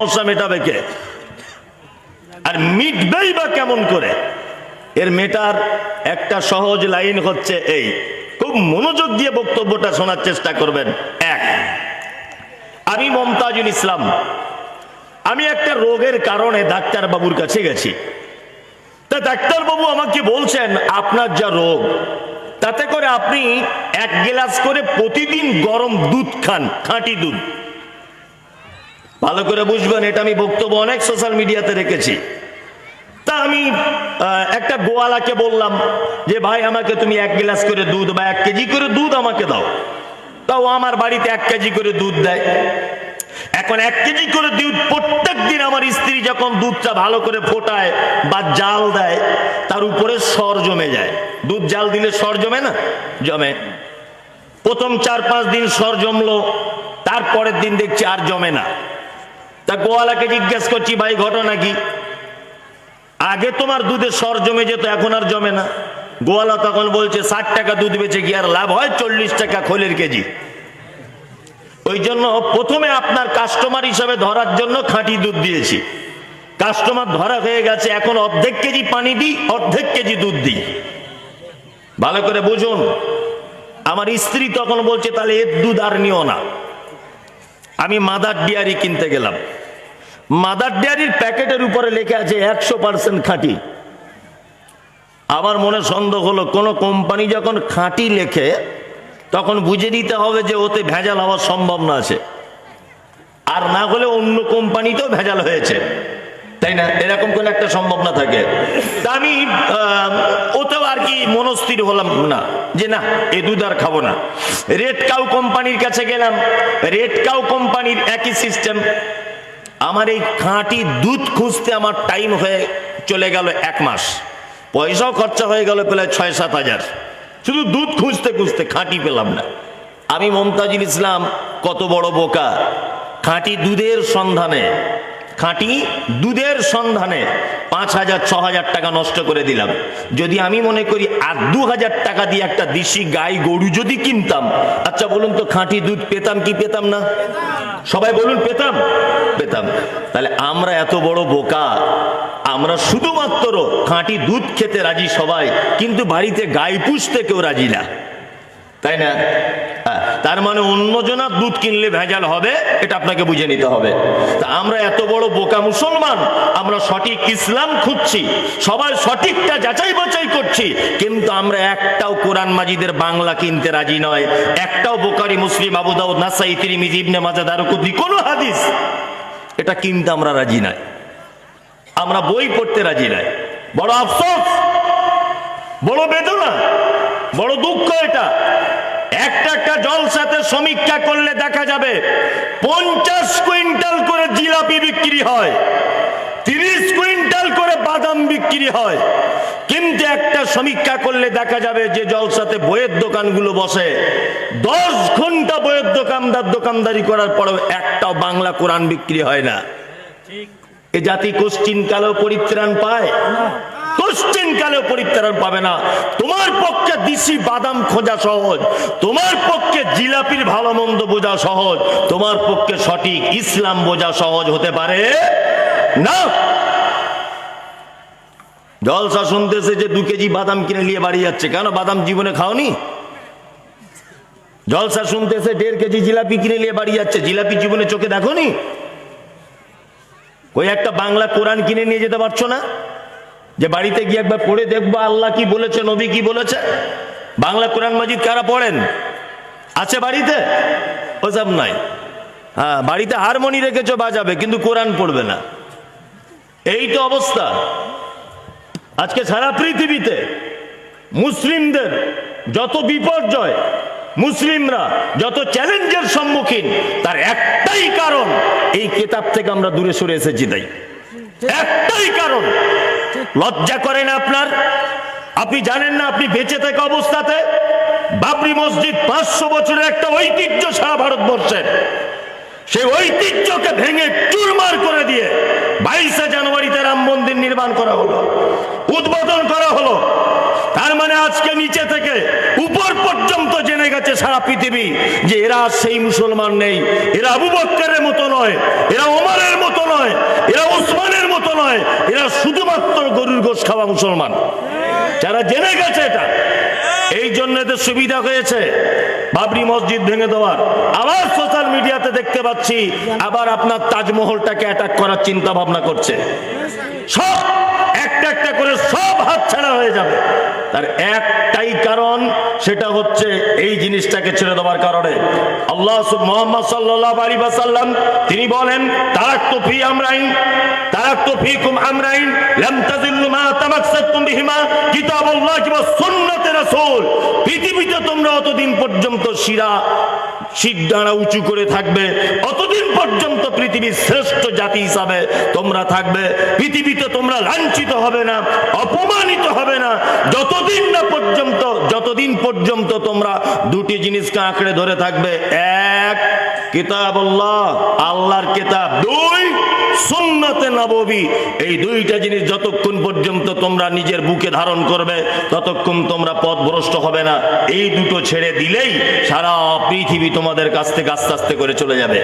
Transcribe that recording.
সমস্যা মেটাবে কে? আর মিটবেই বা কেমন করে? এর মেটার একটা সহজ লাইন হচ্ছে এই। খুব মনোযোগ দিয়ে বক্তব্যটা শোনার চেষ্টা করবেন। এক, আমি মমতাজুল ইসলাম। আমি একটা রোগের কারণে ডাক্তার বাবুর কাছে গেছি। তা ডাক্তার বাবু আমাকে বলছেন, আপনার যা রোগ, তাতে করে আপনি এক গ্লাস করে প্রতিদিন গরম দুধ খান, খাঁটি দুধ। ভালো করে বুঝবেন, এটা আমি বক্তব্য অনেক সোশ্যাল মিডিয়াতে রেখেছি। তা আমি একটা গোয়ালাকে বললাম যে, ভাই, আমাকে তুমি এক গ্লাস করে দুধ বা এক কেজি করে দুধ আমাকে দাও। তাও আমার বাড়িতে এক কেজি করে দুধ দেয়। এখন এক কেজি করে দুধ প্রত্যেক দিন আমার স্ত্রী যখন দুধটা ভালো করে ফোটায় বা জাল দেয়, তার উপরে সর জমে যায়। দুধ জাল দিলে সর জমে না? জমে। প্রথম চার পাঁচ দিন সর জমলো, তারপরের দিন দেখছি আর জমে না। তা গোয়ালাকে জিজ্ঞেস করছি, ভাই, ঘটনা কি? আগে তোমার দুধে সর জমে যেত, এখন আর জমে না। গোয়ালা তখন বলছে, ষাট টাকা দুধ বেচে কি আর লাভ হয়? চল্লিশ টাকা খোলের কেজি। ওই জন্য প্রথমে আপনার কাস্টমার হিসাবে ধরার জন্য খাঁটি দুধ দিয়েছি। কাস্টমার ধরা হয়ে গেছে, এখন অর্ধেক কেজি পানি দিই, অর্ধেক কেজি দুধ দিই। ভালো করে বুঝুন, আমার স্ত্রী তখন বলছে, তাহলে এর দুধ আর নিও না। আমি মাদার ডিয়ারি কিনতে গেলাম। মাদার ডিয়ারির প্যাকেটের উপরে লেখা আছে একশো পার্সেন্ট খাঁটি। আমার মনে সন্দেহ হলো, কোনো কোম্পানি যখন খাঁটি লেখে, তখন বুঝে নিতে হবে যে ওতে ভেজাল হওয়ার সম্ভাবনা আছে। আর না হলে অন্য কোম্পানিতেও ভেজাল হয়েছে। তাই না, এরকম কোন একটা সম্ভাবনা থাকে। আমি ওতেও আর কি মনস্থির হলাম না, যে না, এ দুধ আর খাব না। রেড কাউ কোম্পানির কাছে গেলাম রেড কাউ কোম্পানির একই সিস্টেম আমার এই খাঁটি দুধ খুঁজতে আমার টাইম হয়ে চলে গেল এক মাস। পয়সাও খরচা হয়ে গেল প্রায় ছয় সাত হাজার। শুধু দুধ খুঁজতে খুঁজতে খাঁটি পেলাম না। আমি মমতাজুল ইসলাম কত বড় বোকা। খাঁটি দুধের সন্ধানে খাঁটি দুধের সন্ধানে পাঁচ হাজার, ছ হাজার টাকা নষ্ট করে দিলাম। যদি আমি মনে করি, আর দু হাজার টাকা দিয়ে একটা দেশি গাই গরু যদি কিনতাম আচ্ছা বলুন তো খাঁটি দুধ পেতাম কি পেতাম না? সবাই বলুন, পেতাম? পেতাম। তাহলে আমরা এত বড় বোকা, আমরা শুধুমাত্র খাঁটি দুধ খেতে রাজি সবাই, কিন্তু বাড়িতে গাই পুষতে কেউ রাজি না। তাই না? তার মানে অন্যজনার দুধ কিনলে ভেজাল হবে, এটা আপনাকে বুঝে নিতে হবে। তা আমরা এত বড় বোকা মুসলমান, আমরা সঠিক ইসলাম খুঁজছি, সবাই সঠিকটা যাচাই বাছাই করছি, কিন্তু আমরা একটাও কোরআন মাজিদের বাংলা কিনতে রাজি নয়। একটাও বোকারি মুসলিম আবু দাউদ, নাসাই, তিরমিজি, ইবনে মাজা দারুকুদ্দি কোনো হাদিস। এটা কিনতে আমরা রাজি নাই। আমরা বই পড়তে রাজি নাই। বড় আফসোস, বড় বেদনা, বড় দুঃখ এটা। একটা একটা জলসাতে সমীক্ষা করলে দেখা যাবে পঞ্চাশ কুইন্টাল করে জিলাপি বিক্রি হয়, তিরিশ কুইন্টাল করে বাদাম বিক্রি হয়। কিন্তু একটা সমীক্ষা করলে দেখা যাবে যে জলসাতে বইয়ের দোকানগুলো বসে, দশ ঘণ্টা বইয়ের দোকানদার দোকানদারি করার পরেও একটাও বাংলা কোরআন বিক্রি হয় না। এ জাতি কোশ্চিন কালেও পরিত্রাণ পায়? কোশ্চিন কালেও পরিত্রাণ পাবে না। তোমার পক্ষে দিশি বাদাম খোঁজা সহজ। তোমার পক্ষে জিলাপির ভালো মন্দ বোঝা সহজ। তোমার পক্ষে সঠিক ইসলাম বোঝা সহজ হতে পারে না। জলসা শুনতেছে যে দু কেজি বাদাম কিনে নিয়ে বাড়ি যাচ্ছে। কেন বাদাম জীবনে খাওনি? জলসা শুনতেছে দেড় কেজি জিলাপি কিনে নিয়ে বাড়ি যাচ্ছে। জিলাপি জীবনে চোখে দেখোনি? ওই একটা বাংলা কোরআন কিনে নিয়ে যেতে পারছ না? যে বাড়িতে গিয়ে একবার পড়ে দেখব আল্লাহ কি বলেছে, নবী কি বলেছে? বাংলা কোরআন মাজিদ কারা পড়েন? আছে বাড়িতে? ওসব নাই। হ্যাঁ বাড়িতে হারমোনি রেখেছো, বাজাবে, কিন্তু কোরআন পড়বে না। এই তো অবস্থা। আজকে সারা পৃথিবীতে মুসলিমদের যত বিপর্যয়, মুসলিমরা যত চ্যালেঞ্জের সম্মুখীন, তার একটাই কারণ, এই কেতাব থেকে আমরা দূরে সরে এসেছি তাই। একটাই কারণ লজ্জা করে না আপনার? আপনি জানেন না আপনি বেঁচে থাকা অবস্থাতে বাবরি মসজিদ পাঁচশো বছরের একটা ঐতিহ্য সারা ভারতবর্ষের। সেই ঐতিহ্যকে ভেঙে চুরমার করে দিয়ে বাইশে জানুয়ারিতে রাম মন্দির নির্মাণ করা হলো, উদ্বোধন করা হলো। তার মানে আজকে নিচে থেকে উপর পর্যন্ত জেনে গেছে সারা পৃথিবী যে এরা সেই মুসলমান নেই, এরা আবু বক্করের মতো নয়, এরা ওমরের মতো নয়, এরা ওসমানের মতো নয়, এরা শুধুমাত্র গরুর গোশ খাওয়া মুসলমান। যারা জেনে গেছে এটা, এই জন্য এদের সুবিধা হয়েছে। বাবরি মসজিদ ভেঙে দেওয়ার। আবার সোশ্যাল মিডিয়াতে দেখতে পাচ্ছি, আবার আপনার তাজমহলটাকে অ্যাটাক করার চিন্তা ভাবনা করছে। সব একটা একটা করে সব হাত ছাড়া হয়ে যাবে। তার একটাই কারণ, সেটা হচ্ছে এই জিনিসটাকে ছেড়ে দেওয়ার কারণে। আল্লাহ মোহাম্মদ সাল্লাহ আলী সাল্লাম তিনি বলেন তারাক তো ফি আমরাইন তারাক তো ফি কুম আমরাইন, লাম তাজিল্লু মা তামাক্সাতুম বিহিমা, কিতাবুল্লাহ কিবা সুন্নাতে রাসূল। পৃথিবীতে তোমরা অতদিন পর্যন্ত শিরা ডাঁড়া উঁচু করে থাকবে। অতদিন পর্যন্ত পৃথিবীর শ্রেষ্ঠ জাতি হিসাবে তোমরা থাকবে। পৃথিবীতে তোমরা লাঞ্ছিত হবে না, অপমানিত হবে না। যতদিন না পর্যন্ত, যতদিন পর্যন্ত তোমরা দুটি জিনিসকে আঁকড়ে ধরে থাকবে, এক কিতাব আল্লাহ আল্লাহর কিতাব। দুই সুন্নতে নববী। এই দুইটা জিনিস যতক্ষণ পর্যন্ত তোমরা নিজের বুকে ধারণ করবে, ততক্ষণ তোমরা পথভ্রষ্ট হবে না। এই দুটো ছেড়ে দিলেই সারা পৃথিবী তোমাদের কাছ থেকে আস্তে আস্তে করে চলে যাবে।